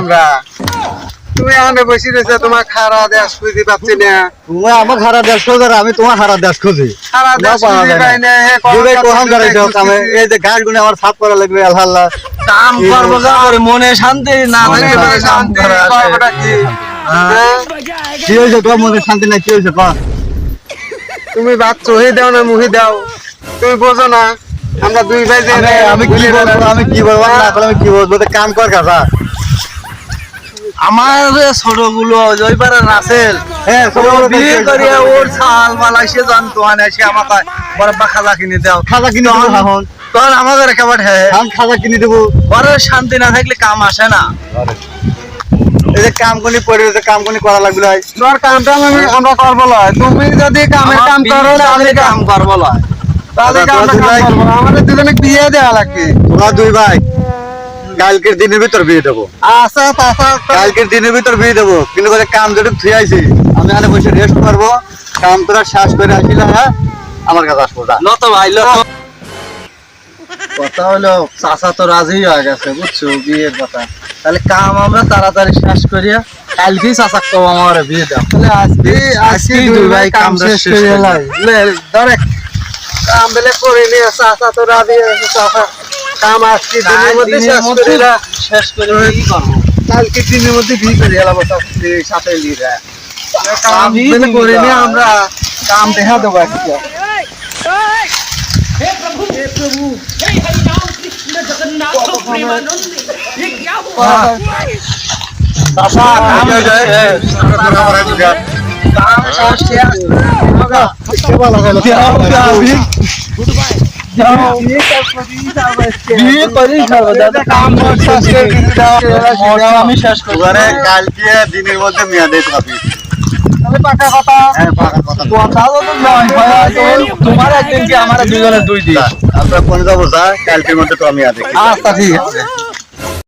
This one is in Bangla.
আমরা তুমি বসে রয়েছে তোমার খারা দেশ খুঁজে পাচ্ছি না। আমার হারা দেশ খোঁজে আমি তোমার হারা দেশ খুঁজি। খারা দেশ খুঁজে পাই না হে দুবাই করে যাও কামে। এই যে গাছ গুনে আমার সাফ করা লাগবে আল্লাহ কাম করব যা মনে শান্তি না মনে শান্তি। কি? হ্যাঁ? কি হয়েছে তোমার মধ্যে শান্তি নাই কি হয়েছে কন তুমি ভাত চহি দাও না মুহি দাও। তুমি বোঝো না আমরা দুই ভাই যে আমি আমি কি বলব আমি কি বলব? না আমি কি বলব? কাম কর কাজা আমার যে ছোটগুলো জয়পাড়া নাচেল হ্যাঁ বিয়ে করিয়া ওর ছাল সে জানতো আনে সে আমাকে খাজা কিনে দাও। খাজা কিনে এখন। তখন আমাদের একেবারে হ্যাঁ খাজা কিনে দেবো। বড় শান্তি না থাকলে কাম আসে না। এই যে কাম কোনি পড়ে রয়েছে কাম কোনি করা লাগবে ভাই। তোমার কামটা আমি আমরা করব লয় তুমি যদি কামের কাম করো তাহলে কাম করব লয় তাহলে কাম। করব। আমাদের দুজনে বিয়ে দেওয়া লাগবে। তোমরা দুই ভাই। কালকের দিনের ভিতর বিয়ে দেবো। আচ্ছা চাচা কালকের দিনের ভিতর বিয়ে দেবো। কিন্তু করে কাম যেটুক থুই আইছি আমি এখানে বসে রেস্ট করব। কাম তোরা শ্বাস করে আসিলে হ্যাঁ? আমার কাছে আসব। নত ভাই লত কথা হলো চাচা তো রাজি হয়ে গেছে বুঝছ? বিয়ের কথা। তাহলে কাম আমরা তাড়াতাড়ি শেষ করিয়া কালকেই চাচা কব আমার বিয়ে দাও। তাহলে আজকে আজকে দুই ভাই কাম শেষ করে। লাই। ধরে কাম বেলে করে নিয়ে চাচা তো রাজি আছে চাচা। কাম আজকে দিনের মধ্যে শেষ করে না শেষ করে কি করবো কালকে দিনের মধ্যে বিয়ে করে এলাম সাথে সাথে লিরা কাম কামই বেলে করে দিবা। নিয়ে আমরা কাম দেখা দেবো আজকে हे प्रभु हे प्रभु हे हरि राम कृष्ण जगन्नाथ प्रेमानंद ये क्या हुआ চাচা কাম শেষ বিয়ে করেই খাবো দাদা কাম শেষ করে আমি শেষ করবো এবারে কালকে দিনের মধ্যে মেয়াদে থাকবি পাকা কথা। হ্যাঁ পাকা কথা। না। কথা তো নয় ভাই, তো তোমার একদিন কি আমার দুজনের দুই দিন? আমরা কোন যাব যা কালকের মধ্যে তো আমি আছি আচ্ছা ঠিক আছে।